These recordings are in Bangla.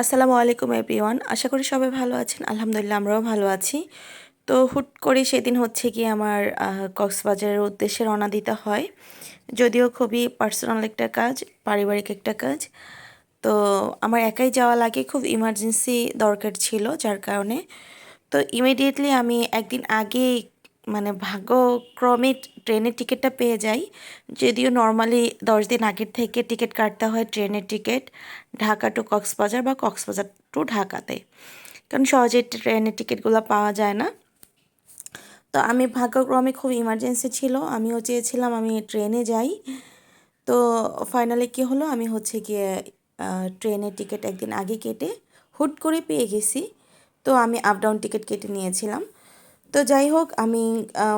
আসসালামু আলাইকুম এভরিওয়ান আশা করি সবাই ভালো আছেন। আলহামদুলিল্লাহ, আমরাও ভালো আছি। তো হুট করে সেদিন হচ্ছে কি আমার কক্সবাজারের উদ্দেশ্যে রওনা দিতে হয়। যদিও খুবই পার্সোনাল একটা কাজ, পারিবারিক একটা কাজ। তো আমার একাই যাওয়া লাগে, খুব ইমার্জেন্সি দরকার ছিল, যার কারণে। তো ইমিডিয়েটলি আমি একদিন আগে মানে ভাগ্যক্রমে ট্রেনের টিকিটটা পেয়ে যাই। যদিও নর্মালি দশ দিন আগের থেকে টিকিট কাটতে হয় ট্রেনের টিকিট ঢাকা টু কক্সবাজার বা কক্সবাজার টু ঢাকাতে। কারণ সহজে ট্রেনের টিকিটগুলো পাওয়া যায় না। তো আমি ভাগ্যক্রমে খুব ইমার্জেন্সি ছিল, আমিও চেয়েছিলাম আমি ট্রেনে যাই। তো ফাইনালি কী হলো? আমি হচ্ছে গিয়ে ট্রেনের টিকিট একদিন আগে কেটে হুট করে পেয়ে গেছি। তো আমি আপ ডাউন টিকিট কেটে নিয়েছিলাম। তো যাই হোক, আমি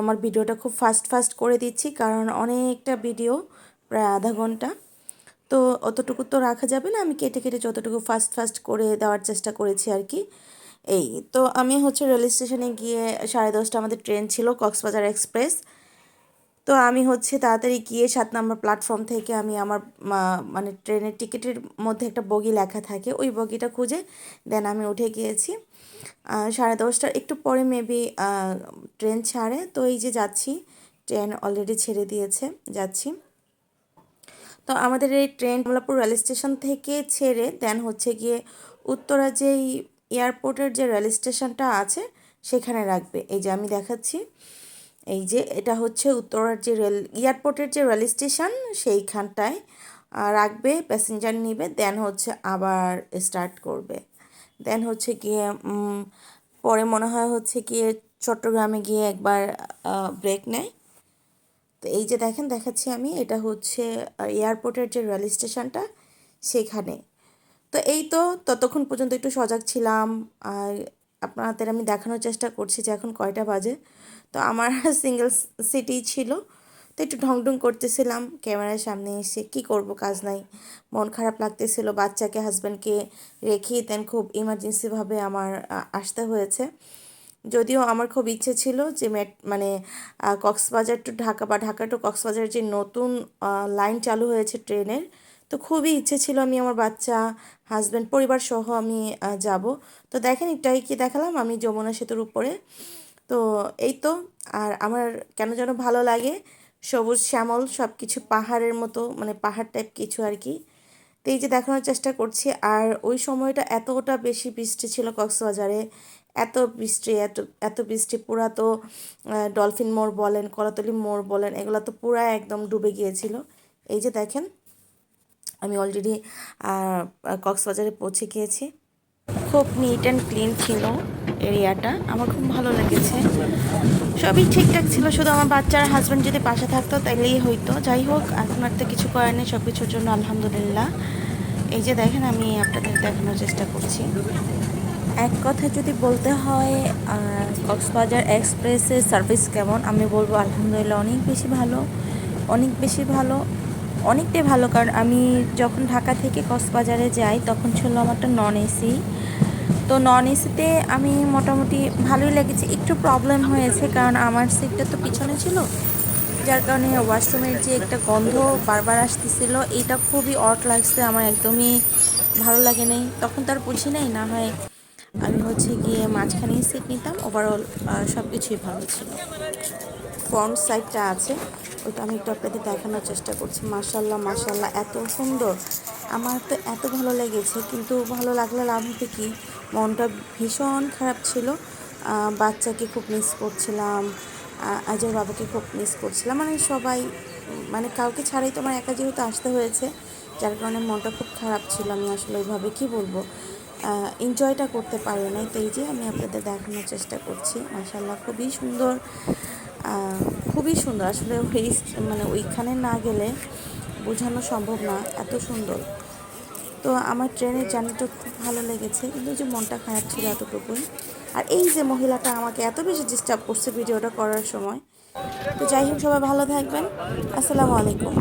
আমার ভিডিওটা খুব ফাস্ট ফাস্ট করে দিচ্ছি, কারণ অনেকটা ভিডিও প্রায় আধা ঘণ্টা। তো অতটুকু তো রাখা যাবে না, আমি কেটে কেটে যতটুকু ফাস্ট ফাস্ট করে দেওয়ার চেষ্টা করেছি আর কি। এই, তো আমি হচ্ছে রেল স্টেশনে গিয়ে সাড়ে দশটা আমাদের ট্রেন ছিল, কক্সবাজার এক্সপ্রেস তো আমি হচ্ছে তাড়াতাড়ি গিয়ে সাত নম্বর প্ল্যাটফর্ম থেকে আমি আমার মানে ট্রেনের টিকিটের মধ্যে একটা বগি লেখা থাকে, ওই বগিটা খুঁজে দেন আমি উঠে গিয়েছি। সাড়ে দশটার একটু পরে মেবি ট্রেন ছাড়ে, তো এই যে যাচ্ছি, ট্রেন অলরেডি ছেড়ে দিয়েছে, যাচ্ছি। তো আমাদের এই ট্রেন কমলাপুর রেল স্টেশন থেকে ছেড়ে দেন হচ্ছে গিয়ে উত্তরা যেই এয়ারপোর্টের যে রেল স্টেশনটা আছে, সেখানে রাখবে। এই যে আমি দেখাচ্ছি। এই যে এটা হচ্ছে উত্তরার যে রেল, এয়ারপোর্টের যে রেল স্টেশন সেইখানটায় রাখবে, প্যাসেঞ্জার নিবে, দেন হচ্ছে আবার স্টার্ট করবে। দেন হচ্ছে গিয়ে পরে মনে হয় হচ্ছে গিয়ে চট্টগ্রামে গিয়ে একবার ব্রেক নেয়। তো এই যে দেখেন, দেখাচ্ছি আমি, এটা হচ্ছে এয়ারপোর্টের যে রেল স্টেশনটা সেখানে। তো এই তো, ততক্ষণ পর্যন্ত একটু সজাগ ছিলাম, আর আপনাদের আমি দেখানোর চেষ্টা করছি যে এখন কয়টা বাজে। তো আমার সিঙ্গেল সিটি ছিল। তো একটু ঢং ঢং করতেছিলাম, ক্যামেরার সামনে এসে কি করব কাজ নাই। মন খারাপ লাগতেছিল, বাচ্চাকে হাজব্যান্ডকে রেখে দেন খুব ইমার্জেন্সিভাবে আমার আসতে হয়েছে। যদিও আমার খুব ইচ্ছে ছিল যে মেট মানে কক্সবাজার টু ঢাকা বা ঢাকা টু কক্সবাজারের যে নতুন লাইন চালু হয়েছে ট্রেনের তো খুবই ইচ্ছে ছিল আমি আমার বাচ্চা হাজব্যান্ড পরিবার সহ আমি যাব। তো দেখেন এটাই কি দেখালাম? আমি যমুনা সেতুর উপরে। তো এই তো, আর আমার কেন যেন ভালো লাগে, সবুজ শ্যামল সব কিছু পাহাড়ের মতো মানে পাহাড় টাইপ কিছু আর কি। তো এই যে দেখানোর চেষ্টা করছি, আর ওই সময়টা এতটা বেশি বৃষ্টি ছিল কক্সবাজারে, এত বৃষ্টি, এত এত বৃষ্টি, পুরা তো ডলফিন মোড় বলেন, কলাতলি মোড় বলেন, এগুলো তো পুরা একদম ডুবে গিয়েছিল। এই যে দেখেন আমি অলরেডি কক্সবাজারে পৌঁছে গিয়েছি। খুব নিট অ্যান্ড ক্লিন ছিল এরিয়াটা। আমার খুব ভালো লেগেছে। সবই ঠিকঠাক ছিল, শুধু আমার বাচ্চার হাজব্যান্ড যদি পাশে থাকতো তাইলেই হইতো। যাই হোক, এখন আর তো কিছু করার নেই সব কিছুর জন্য আলহামদুলিল্লাহ। এই যে দেখেন, আমি আপনাদের দেখানোর চেষ্টা করছি। এক কথা যদি বলতে হয় কক্সবাজার এক্সপ্রেসের সার্ভিস কেমন? আমি বলব আলহামদুলিল্লাহ অনেক বেশি ভালো, অনেক বেশি ভালো। অনেকটাই ভালো, কারণ আমি যখন ঢাকা থেকে কক্সবাজারে যাই, তখন ছিল আমারটা নন এসি তো নন এসিতে আমি মোটামুটি ভালোই লেগেছে। একটু প্রবলেম হয়েছে, কারণ আমার সিটটা তো পিছনে ছিল। যার কারণে ওয়াশরুমের যে একটা গন্ধ বারবার আসতেছিল, এটা খুবই অট লাগছে, আমার একদমই ভালো লাগে নাই। তখন তার বুঝি নাই, না হয় আমি হচ্ছে গিয়ে মাঝখানেই সিট নিতাম। ওভারঅল সব কিছুই ভালো ছিল। ফ্রন্ট সাইডটা আছে, ওটা আমি একটু আপনাদের দেখানোর চেষ্টা করছি। মাশাল্লাহ মাশাল্লাহ এত সুন্দর। আমার তো এত ভালো লেগেছে, কিন্তু ভালো লাগলে লাভ হতে কি? মনটা ভীষণ খারাপ ছিল। বাচ্চাকে খুব মিস করছিলাম আজের বাবাকে খুব মিস করছিলাম। মানে সবাই মানে কাউকে ছাড়াই তোমার একা যেহেতু আসতে হয়েছে, যার কারণে মনটা খুব খারাপ ছিল। আমি আসলে ওইভাবে কি বলব? এনজয়টা করতে পারি নাই। তো এই যে আমি আপনাদের দেখানোর চেষ্টা করছি। মাশাল্লাহ খুবই সুন্দর। খুবই সুন্দর। আসলে ওই মানে ওইখানে না গেলে বোঝানো সম্ভব না, এত সুন্দর। তো আমার ট্রেনের জার্নিটা খুব ভালো লেগেছে। কিন্তু যে মনটা খারাপ ছিল এতটুকুই। আর এই যে মহিলাটা আমাকে এত বেশি ডিস্টার্ব করছে ভিডিওটা করার সময়। তো যাই হোক, সবাই ভালো থাকবেন। আসসালামু আলাইকুম।